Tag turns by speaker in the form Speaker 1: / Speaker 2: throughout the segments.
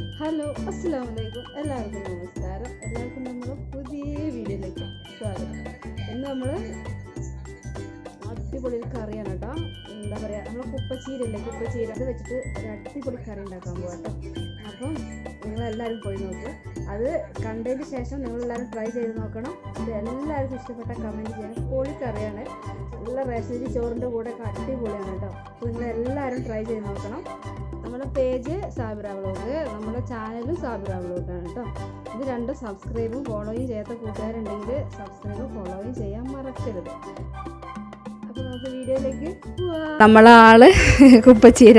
Speaker 1: Hello അസ്സാം വലൈക്കും എല്ലാവർക്കും നമസ്കാരം. എല്ലാവർക്കും നമ്മുടെ പുതിയ വീഡിയോയിലേക്ക് സ്വാഗതം. ഇന്ന് നമ്മൾ അടിപൊളി ഒരു കറിയാണ് കേട്ടോ. എന്താ പറയുക നമ്മൾ കുപ്പച്ചീരല്ലേ കുപ്പച്ചീര അത് വെച്ചിട്ട് ഒരു അടിപൊളി കറി ഉണ്ടാക്കാൻ പോകാം കേട്ടോ. അപ്പം നിങ്ങളെല്ലാവരും പോയി നോക്കുക അത് കണ്ടതിന് ശേഷം നിങ്ങളെല്ലാവരും ട്രൈ ചെയ്ത് നോക്കണം. ഇത് എല്ലാവർക്കും ഇഷ്ടപ്പെട്ട കമന്റ് ചെയ്യണം. കോഴിക്കറിയാണ്. നല്ല റേഷനരി ചോറിന്റെ കൂടെ അടിപൊളിയാണ് കേട്ടോ. അപ്പോൾ നിങ്ങളെല്ലാവരും ട്രൈ ചെയ്ത് നോക്കണം. നമ്മുടെ പേജ് സാബിറ വ്ളോഗ് നമ്മുടെ ചാനലും സാബിറ വ്ളോഗാണ് കേട്ടോ. ഇത് രണ്ടും സബ്സ്ക്രൈബും ഫോളോയും ചെയ്യാത്ത കൂട്ടുകാരുണ്ടെങ്കിൽ സബ്സ്ക്രൈബും ഫോളോയും ചെയ്യാൻ മറക്കരുത്. അപ്പോൾ നമുക്ക് വീഡിയോയിലേക്ക് നമ്മളെ ആൾ കുപ്പച്ചീര.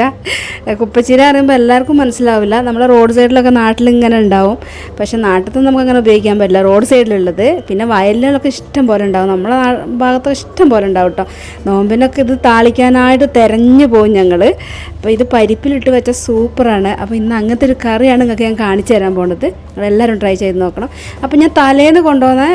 Speaker 1: കുപ്പച്ചീര പറയുമ്പോൾ എല്ലാവർക്കും മനസ്സിലാവില്ല. നമ്മളെ റോഡ് സൈഡിലൊക്കെ നാട്ടിൽ ഇങ്ങനെ ഉണ്ടാവും. പക്ഷെ നാട്ടിൽ നമുക്ക് അങ്ങനെ ഉപയോഗിക്കാൻ പറ്റില്ല. റോഡ് സൈഡിലുള്ളത്. പിന്നെ വയലിലൊക്കെ ഇഷ്ടം പോലെ ഉണ്ടാവും. നമ്മളെ ഭാഗത്തൊക്കെ ഇഷ്ടം പോലെ ഉണ്ടാവും കേട്ടോ നോമ്പിനൊക്കെ ഇത് താളിക്കാനായിട്ട് തിരഞ്ഞു പോകും ഞങ്ങൾ അപ്പോൾ ഇത് പരിപ്പിലിട്ട് വെച്ച സൂപ്പറാണ്. അപ്പോൾ ഇന്ന് അങ്ങനത്തെ ഒരു കറിയാണ് നിങ്ങൾക്ക് ഞാൻ കാണിച്ചു തരാൻ പോണത്. നിങ്ങളെല്ലാവരും ട്രൈ ചെയ്ത് നോക്കണം. അപ്പോൾ ഞാൻ തലേന്ന് കൊണ്ടുവന്ന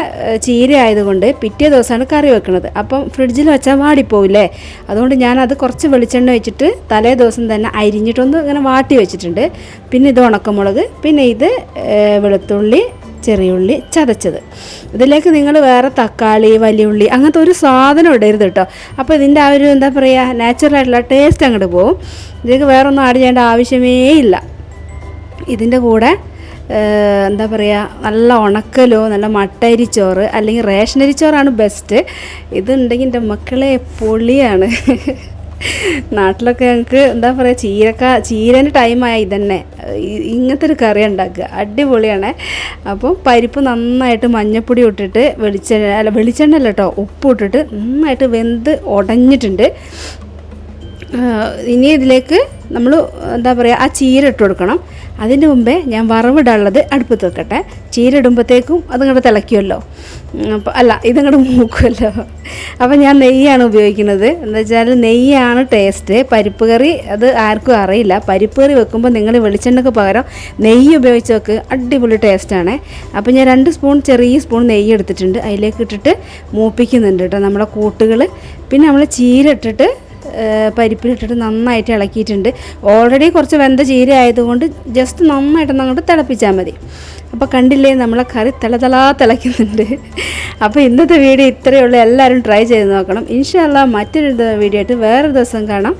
Speaker 1: ചീര ആയതുകൊണ്ട് പിറ്റേ ദിവസമാണ് കറി വെക്കുന്നത് അപ്പം ഫ്രിഡ്ജിൽ വെച്ചാൽ വാടിപ്പോവില്ലേ അതുകൊണ്ട് ഞാനത് കുറച്ച് വെളിച്ചെണ്ണ വെച്ചിട്ട് തലേ ദിവസം തന്നെ അരിഞ്ഞിട്ടൊന്ന് ഇങ്ങനെ വാട്ടി വെച്ചിട്ടുണ്ട്. പിന്നെ ഇത് ഉണക്കമുളക് പിന്നെ ഇത് വെളുത്തുള്ളി ചെറിയുള്ളി ചതച്ചത്. ഇതിലേക്ക് നിങ്ങൾ വേറെ തക്കാളി വലിയുള്ളി അങ്ങനത്തെ ഒരു സാധനം ഇടരുത് കേട്ടോ. അപ്പോൾ ഇതിന്റെ ആ ഒരു എന്താ പറയുക നാച്ചുറലായിട്ടുള്ള ടേസ്റ്റ് അങ്ങോട്ട് പോകും ഇതിലേക്ക് വേറെ ഒന്നും ആഡ് ചെയ്യേണ്ട ആവശ്യമേ ഇല്ല. ഇതിന്റെ കൂടെ എന്താ പറയുക നല്ല ഉണക്കലോ നല്ല മട്ടരിച്ചോറ് അല്ലെങ്കിൽ റേഷനരി ചോറാണ് ബെസ്റ്റ് ഇതുണ്ടെങ്കിൽ എന്റെ മക്കളെ പൊളിയാണ്. നാട്ടിലൊക്കെ ഞങ്ങൾക്ക് എന്താ പറയുക ചീരക്ക ചീരന്റെ ടൈമായ ഇതന്നെ. ഇങ്ങനത്തെ ഒരു കറി ഉണ്ടാക്കുക. അടിപൊളിയാണ്. അപ്പോൾ പരിപ്പ് നന്നായിട്ട് മഞ്ഞപ്പൊടി ഇട്ടിട്ട് വെളിച്ചെണ്ണ അല്ല വെളിച്ചെണ്ണ അല്ല കേട്ടോ ഉപ്പ് ഇട്ടിട്ട് നന്നായിട്ട് വെന്ത് ഉടഞ്ഞിട്ടുണ്ട്. ഇനി ഇതിലേക്ക് നമ്മൾ എന്താ പറയുക ആ ചീര ഇട്ട് കൊടുക്കണം. അതിന് മുമ്പേ ഞാൻ വറവിടാനുള്ളത് അടുപ്പത്ത് വെക്കട്ടെ. ചീര ഇടുമ്പോഴത്തേക്കും അതിങ്ങോട്ട് തിളയ്ക്കുമല്ലോ അപ്പോൾ അല്ല ഇതിങ്ങോട്ട് മൂക്കുമല്ലോ അപ്പോൾ ഞാൻ നെയ്യാണ് ഉപയോഗിക്കുന്നത്. എന്താ വെച്ചാൽ നെയ്യാണ് ടേസ്റ്റ് പരിപ്പ് കറി അത് ആർക്കും അറിയില്ല. പരിപ്പ് കറി വെക്കുമ്പോൾ നിങ്ങൾ വെളിച്ചെണ്ണക്ക് പകരം നെയ്യ് ഉപയോഗിച്ച് വെക്ക്. അടിപൊളി ടേസ്റ്റാണ് അപ്പോൾ ഞാൻ രണ്ട് സ്പൂൺ ചെറിയ സ്പൂൺ നെയ്യ് എടുത്തിട്ടുണ്ട്. അതിലേക്ക് ഇട്ടിട്ട് മൂപ്പിക്കുന്നുണ്ട് കേട്ടോ നമ്മുടെ കൂട്ടുകൾ പിന്നെ നമ്മൾ ചീര ഇട്ടിട്ട് പരിപ്പിലിട്ടിട്ട് നന്നായിട്ട് ഇളക്കിയിട്ടുണ്ട്. ഓൾറെഡി കുറച്ച് വെന്ത ചീര ആയതുകൊണ്ട് ജസ്റ്റ് നന്നായിട്ട് അങ്ങോട്ട് തിളപ്പിച്ചാൽ മതി. അപ്പോൾ കണ്ടില്ലേ നമ്മളെ കറി തിളതളാ തിളയ്ക്കുന്നുണ്ട്. അപ്പോൾ ഇന്നത്തെ വീഡിയോ ഇത്രയേ ഉള്ളൂ. എല്ലാവരും ട്രൈ ചെയ്ത് നോക്കണം. ഇൻഷാല്ല മറ്റൊരു വീഡിയോ ആയിട്ട് വേറൊരു ദിവസം കാണാം.